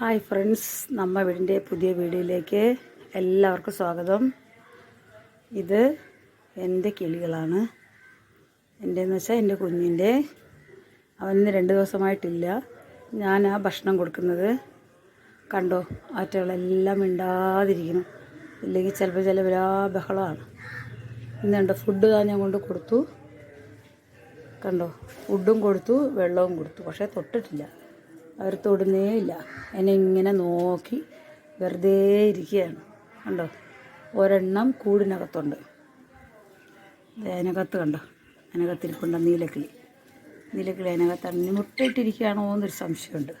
Hi friends നമ്മ വീടിന്റെ പുതിയ വീഡിയോയിലേക്ക് എല്ലാവർക്കും സ്വാഗതം. ഇത് എന്റെ കിളികളാണ്. എന്റെന്ന് വെച്ചാൽ എന്റെ കുഞ്ഞിന്റെ. അവന് രണ്ട് ദിവസമായിട്ടില്ല. ഞാൻ ആ ഭക്ഷണം കൊടുക്കുന്നത് കണ്ടോ? ആറ്റകളെല്ലാം മിണ്ടാതിരിക്കുന്നു. ഇല്ലെങ്കിൽ ചിലപ്പോൾ ചില വരാ ബഹളമാണ്. ഇന്നുണ്ട് ഫുഡ് ഞാൻ കൊണ്ട് കൊടുത്തു. കണ്ടോ? ഫുഡും കൊടുത്തു വെള്ളവും കൊടുത്തു. പക്ഷേ തൊട്ടിട്ടില്ല. അവർ തൊടുന്നേ ഇല്ല. എന്നെ ഇങ്ങനെ നോക്കി വെറുതെ ഇരിക്കുകയാണ്. കണ്ടോ? ഒരെണ്ണം കൂടിനകത്തുണ്ട്. അതിനകത്ത് കണ്ടോ? അതിനകത്തിരിപ്പുണ്ട് നീലക്കിളി. നീലക്കിളി അതിനകത്ത് അന്നി മുട്ടയിട്ടിരിക്കുകയാണോ എന്നൊരു സംശയമുണ്ട്.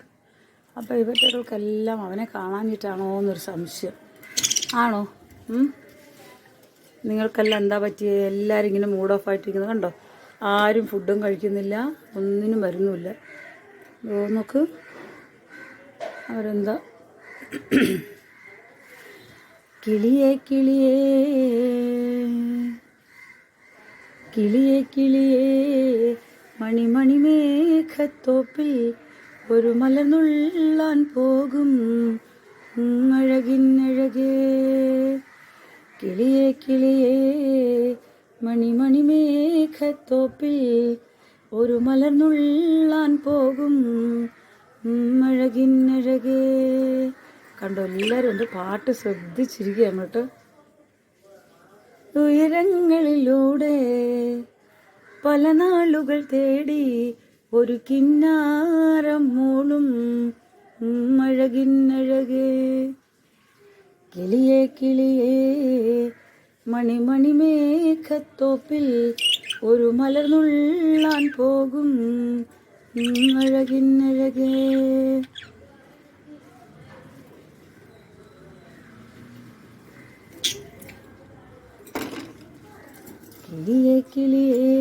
അപ്പോൾ ഇവറ്റകൾക്കെല്ലാം അവനെ കാണാഞ്ഞിട്ടാണോ എന്നൊരു സംശയം. ആണോ? നിങ്ങൾക്കെല്ലാം എന്താ പറ്റിയ? എല്ലാവരും ഇങ്ങനെ മൂഡ് ഓഫ് ആയിട്ടിരിക്കുന്നത് കണ്ടോ? ആരും ഫുഡും കഴിക്കുന്നില്ല. ഒന്നിനും വരുന്നുമില്ല നോക്ക്. അവരെന്താ? കിളിയെ കിളിയേ. കിളിയെ കിളിയേ. മണിമണി മേഘത്തോപ്പിൽ ഒരു മലനുള്ളാൻ പോകും കിളിയെ കിളിയേ കിളിയേ. മണിമണി മേഘത്തോപ്പിൽ ഒരു മലർന്നുള്ളാൻ പോകും ഉം, അഴകിനഴകേ കണ്ടോ എല്ലാവരും എന്റെ പാട്ട് ശ്രദ്ധിച്ചിരിക്കുകയാണ് കേട്ടോ ഉയരങ്ങളിലൂടെ പല നാളുകൾ തേടി ഒരു കിന്നാരം മൂളും ഉമ്മഴകിന്നഴകേ. കിളിയെ കിളിയേ കിളിയേ മണിമണി മേഘത്തോപ്പിൽ ഒരു മലർന്നുള്ളാൻ പോകും ഉം, അഴകിനഴകേ കിളിയേ കിളിയേ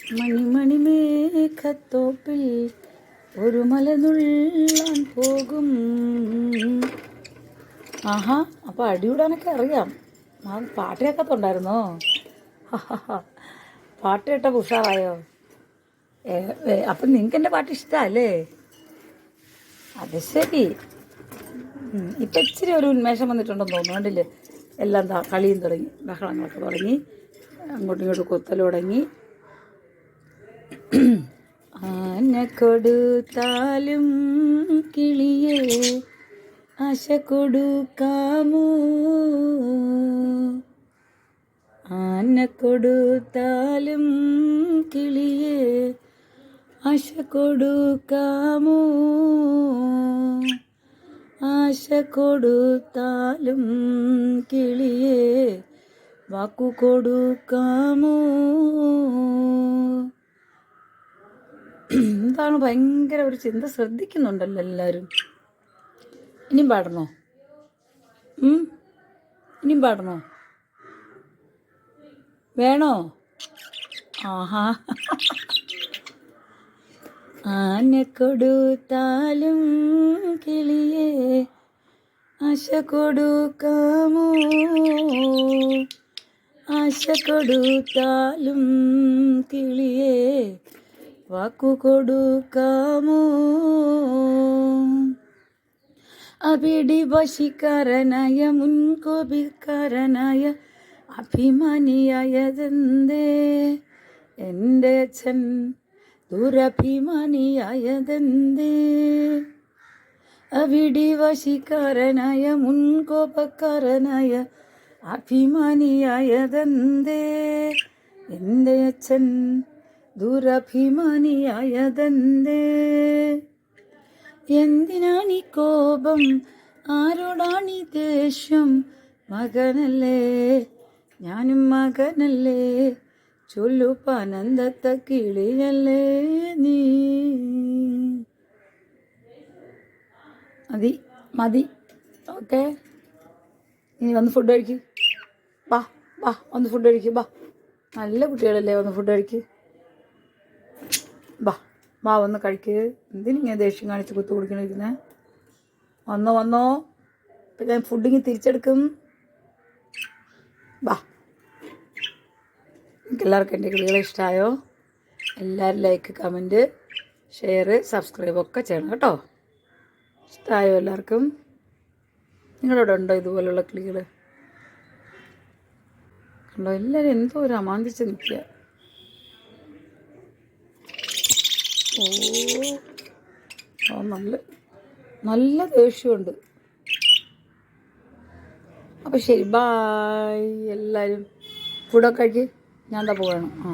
മണിമണി മേഘത്തോപ്പിൽ ഒരു മലനുള്ളാൻ പോകും. ആഹാ അപ്പൊ അടിയിടാനൊക്കെ അറിയാം. പാട്ട് കേൾക്കത്തുണ്ടായിരുന്നോ? പാട്ട് കേട്ട ഉഷാറായോ? അപ്പം നിങ്ങൾക്ക് എന്റെ പാട്ട് ഇഷ്ടമല്ലേ അത് ശരി. ഇപ്പൊ ഇച്ചിരി ഒരു ഉന്മേഷം വന്നിട്ടുണ്ടെന്ന് തോന്നുന്നു. കണ്ടില്ലേ? എല്ലാം കളിയും തുടങ്ങി ബഹളങ്ങളൊക്കെ തുടങ്ങി അങ്ങോട്ടും ഇങ്ങോട്ടും കൊത്തൽ തുടങ്ങി. ആന കൊടുത്താലും കിളിയെ ആശ കൊടുക്കാമോ ആന കൊടുത്താലും കിളിയേ ആശ കൊടുക്കാമോ? ആശ കൊടുത്താലും കിളിയെ വാക്കു കൊടുക്കാമോ? എന്താണ് ഭയങ്കര ഒരു ചിന്ത ശ്രദ്ധിക്കുന്നുണ്ടല്ലോ എല്ലാവരും. ഇനിയും പാടണോ? ഇനിയും പാടണോ? വേണോ? ആഹാ. ആന കൊടുത്താലും കിളിയെ ആശ കൊടുക്കാമോ? ആശ കൊടുത്താലും കിളിയെ വാക്കു കൊടുക്കാമോ? അപിടി വശിക്കാരനായ മുൻകോപിക്കാരനായ അഭിമാനിയായതെന്തേ? എന്റെ അച്ഛൻ ദുരഭിമാനിയായതെന്തേ? അവിടിവശിക്കാരനായ മുൻകോപക്കാരനായ അഭിമാനിയായതെന്തേ? എന്റെ അച്ഛൻ ദുരഭിമാനിയായതെന്തേ? എന്തിനാണീ കോപം? ആരോടാണീ ദേഷ്യം? മകനല്ലേ? ഞാനും മകനല്ലേ? ചൊല്ലുപ്പാനന്ദത്ത കിളിയല്ലേ നീ? മതി മതി. ഓക്കെ. ഇനി വന്ന് ഫുഡ് കഴിക്ക്. ബാ ബാ വന്ന് ഫുഡ് കഴിക്ക്. ബാ നല്ല കുട്ടികളല്ലേ വന്ന് ഫുഡ് കഴിക്ക്. ബാ ബാ വന്ന് കഴിക്ക്. എന്തിനിങ്ങനെ ദേഷ്യം കാണിച്ച് കുത്തു കുടിക്കണിരിക്കുന്നേ വന്നോ വന്നോ. ഇപ്പം ഞാൻ ഫുഡിങ് തിരിച്ചെടുക്കും. ബാ എല്ലാവർക്കും എന്റെ കിളികളെ ഇഷ്ടമായോ? എല്ലാവരും ലൈക്ക് കമന്റ് ഷെയർ സബ്സ്ക്രൈബ് ഒക്കെ ചെയ്യണം കേട്ടോ. ഇഷ്ടമായോ എല്ലാവർക്കും? നിങ്ങളിവിടെ ഉണ്ടോ ഇതുപോലുള്ള കിളികൾ ഉണ്ടോ എല്ലാവരും എന്തോ ഒരു അമാന്തിച്ച് നിൽക്കുക. ഓ നല്ല നല്ല ദേഷ്യമുണ്ട്. അപ്പോൾ ശരി ബായ് എല്ലാവരും ഫുഡൊക്കെ കഴിക്ക്. ഞാൻ എന്താ പോകണം ആ.